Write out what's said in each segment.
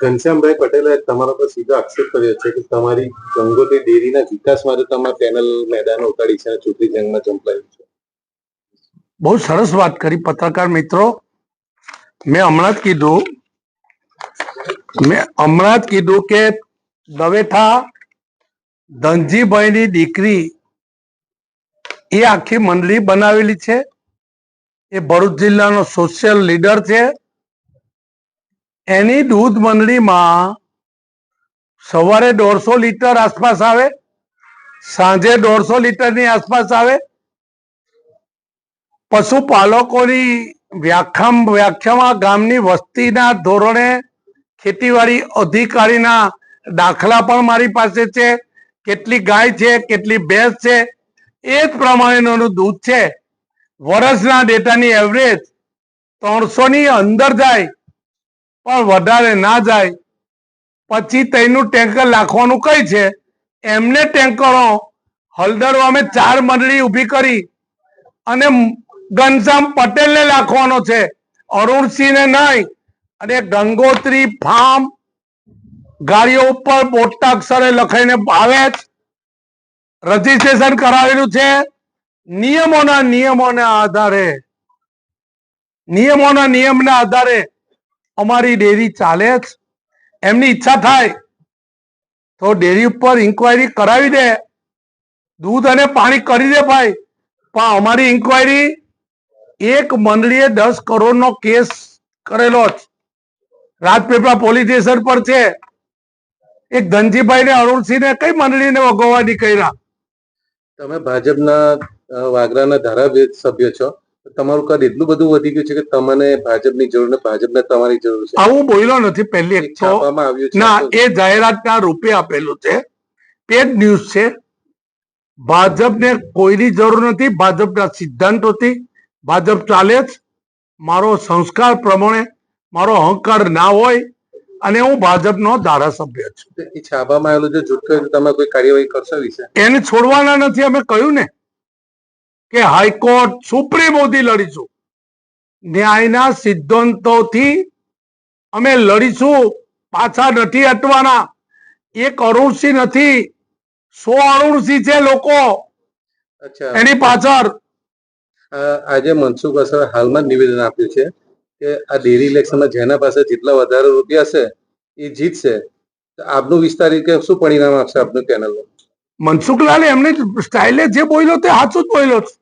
ઘનશ્યામભાઈ પટેલે તમારા પર સીધો આક્ષેપ કર્યો છે કે તમારી ગંગોત્રી ડેરીના વિકાસ માટે તમારે પેનલ મેદાન ઉતારી છે ચૂંટણી જંગમાં ચંપલાયું છે? બહુ સરસ વાત કરી પત્રકાર મિત્રો. મેં હમણાં જ કીધું, મેં હમણાં જ કીધું કે દવેઠા ધનજીભાઈની દીકરી એ આખી મંડળી બનાવેલી છે. એ ભરૂચ જિલ્લાનો સોશિયલ લીડર છે. એની દૂધ મંડળીમાં સવારે દોઢસો લીટર આસપાસ આવે, સાંજે દોઢસો લીટરની આસપાસ આવે. પશુપાલકોની વ્યાખ્યા વ્યાખ્યામાં ગામની વસ્તીના ધોરણે ખેતીવાડી અધિકારીના દાખલા પણ મારી પાસે છે. કેટલી ગાય છે, કેટલી ભેંસ છે, એ જ પ્રમાણેનું દૂધ છે. વર્ષના ડેટાની એવરેજ ત્રણસો ની અંદર જાય પણ વધારે ના જાય. પછી તેનું ટેન્કર લાખવાનું કઈ છે? એમને ટેન્કરો હળદર અમે ચાર મંડળી ઊભી કરી અને ઘનશ્યામ પટેલને લાખવાનો છે. અરુણસિંહને નહીં, અને ગંગોત્રી ફાર્મ ગાડીઓ ઉપર મોટા અક્ષરે લખાઈને આવે જ. રજીસ્ટ્રેશન કરાવેલું છે. નિયમોના નિયમોના આધારે, નિયમોના નિયમના આધારે અમારી ડેરી ચાલે જ. એમની ઈચ્છા થાય. તો ડેરી ઉપર ઇન્કવાયરી કરાવી દે. દૂધ અને પાણી કરી દે ભાઈ. પણ અમારી ઇન્કવાયરી એક મંડળીએ દસ કરોડનો કેસ કરેલો જ. રાજપીપળા પોલીસ સ્ટેશન પર છે. એક ધનજીભાઈ ને અરુણસિંહ કઈ મંડળીને વગોવાની કર્યા? તમે ભાજપના વાગરાના ધારાસભ્ય સભ્ય છો. તમારું કદ એટલું બધું વધી ગયું છે કે તમને ભાજપની જરૂર ને ભાજપને તમારી જરૂર છે. આવું બોલ્યો નથી પહેલી એક તો છાપવામાં આવ્યું છે. ના એ જાહેરાતના રૂપે આપેલું છે. પેડ ન્યૂઝ છે. ભાજપને કોઈની જરૂર નથી ભાજપના સિદ્ધાંતોથી ભાજપ ચાલે જ. મારો સંસ્કાર પ્રમાણે મારો અહંકાર ના હોય અને હું ભાજપનો ધારાસભ્ય છું. છાપામાં આવેલું જો જૂઠ તમે કોઈ કાર્યવાહી કરશો વિશે? એને છોડવાના નથી અમે કહ્યું ને. કે હાઈકોર્ટ સુપ્રીમ સુધી લડીશું. ન્યાયના સિદ્ધાંતોથી અમે લડીશું. પાછા નથી હટવાના. એક અરુણસિંહ નથી સો અરુણસિંહ છે લોકો. એની પાછળ. આજે મનસુખ અસર હાલમાં નિવેદન આપ્યું છે કે આ ડેરી ઇલેક્શનમાં જેના પાસે જેટલા વધારે રૂપિયા છે એ જીતશે. આપનું વિસ્તાર કે શું પરિણામ આપશે આપનું પેનલનું મનસુખલાલ એમની સ્ટાઇલે જે બોલ્યો તે સાચું જ બોલ્યો છે.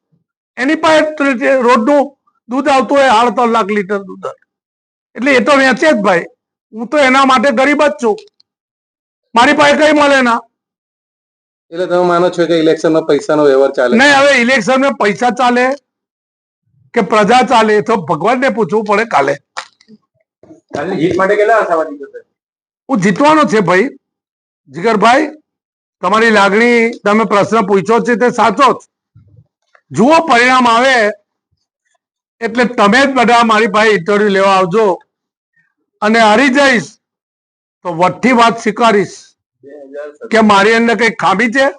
એની પાસે રોજનું દૂધ આવતું હોય આડત્રીસ લાખ લીટર દૂધ. એટલે એ તો વેચે જ ભાઈ. હું તો એના માટે ગરીબ જ છું. મારી પાસે કઈ મળે ના. એટલે તમે માનો છો કે ઇલેક્શનમાં પૈસાનો વ્યવહાર ચાલે? નહીં હવે ઇલેક્શનમાં પૈસા ચાલે કે પ્રજા ચાલે તો ભગવાનને પૂછવું પડે કાલે. જીત માટે કેટલા આશાવાદી છે? હું જીતવાનો છે ભાઈ. જીગરભાઈ તમારી લાગણી તમે પ્રશ્ન પૂછ્યો છે તે સાચો જ. જુઓ પરિણામ આવે એટલે તમે જ બધા મારી પાસે ઇન્ટરવ્યુ લેવા આવજો. અને હારી જઈશ તો વઠ્ઠી વાત સ્વીકારીશ. કે મારી અંદર કઈ ખામી છે?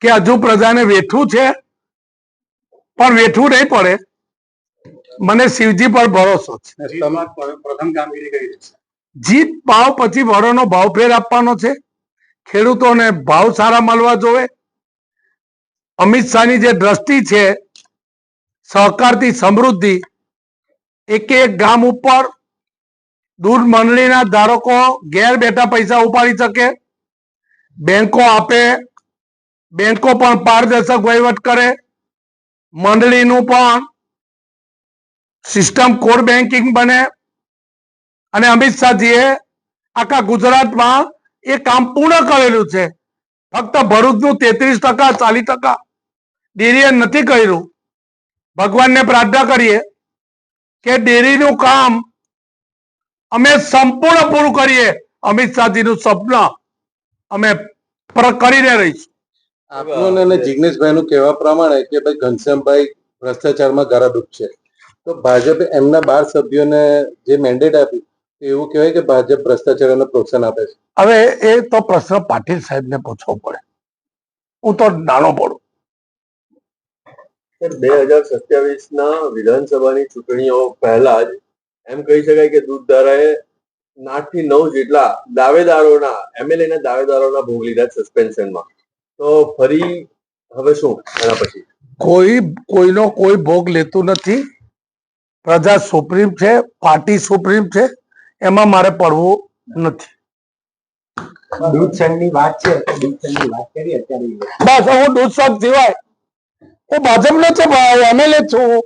કે હજુ પ્રજાને વેઠવું છે? પણ વેઠવું નહીં પડે. મને શિવજી પર ભરોસો છે. જીત ભાવ પછી વરોનો ભાવ ફેર આપવાનો છે. ખેડૂતોને ભાવ સારા મળવા જોવે. અમિત શાહની જે દ્રષ્ટિ છે, સહકારથી સમૃદ્ધિ, એક એક ગામ ઉપર દૂધ મંડળીના ધારકો ઘેર બેઠા પૈસા ઉપાડી શકે, બેંકો આપે, બેંકો પણ પારદર્શક વહીવટ કરે, મંડળીનું પણ સિસ્ટમ કોર બેન્કિંગ બને. અને અમિત શાહજીએ આખા ગુજરાતમાં એ કામ પૂર્ણ કરેલું છે. ફક્ત ભરૂચનું તેત્રીસ ટકા, ચાલીસ ટકા ડેરીએ નથી કર્યું. ભગવાનને પ્રાર્થના કરીએ કે ડેરીનું કામ અમે સંપૂર્ણ પૂરું કરીએ. અમિત શાહજીનું સપના અમે કરીને રહીશું. આપનું અને જિગ્નેશભાઈ નું કહેવા પ્રમાણે કે ભાઈ ઘનશ્યામભાઈ ભ્રષ્ટાચારમાં ગરાડૂબ છે. તો ભાજપે એમના બાર સભ્યોને જે મેન્ડેટ આપ્યું એવું કહેવાય કે ભાજપ ભ્રષ્ટાચારને પ્રોત્સાહન આપે છે. હવે એ તો પ્રશ્ન પાટીલ સાહેબને પૂછવો પડે. હું તો નાનો પડું બે હજાર સત્યાવીસ ના વિધાનસભાની ચૂંટણીઓ પહેલા જ એમ કહી શકાય કે દૂધધારાએ ધારાએ થી નવ જેટલા દાવેદારોના એમએલએ ના દાવેદારોના ભોગ લીધા સસ્પેન્શનમાં. તો ફરી હવે શું એના પછી? કોઈ કોઈનો કોઈ ભોગ લેતું નથી. પ્રજા સુપ્રીમ છે પાર્ટી સુપ્રીમ છે એમાં મારે પડવું નથી. દૂધ સંઘની વાત છે દૂધ સંઘની વાત કરી અત્યારે. બસ હું દૂધ શાક સિવાય હું ભાજપનો છે એમએલએ છું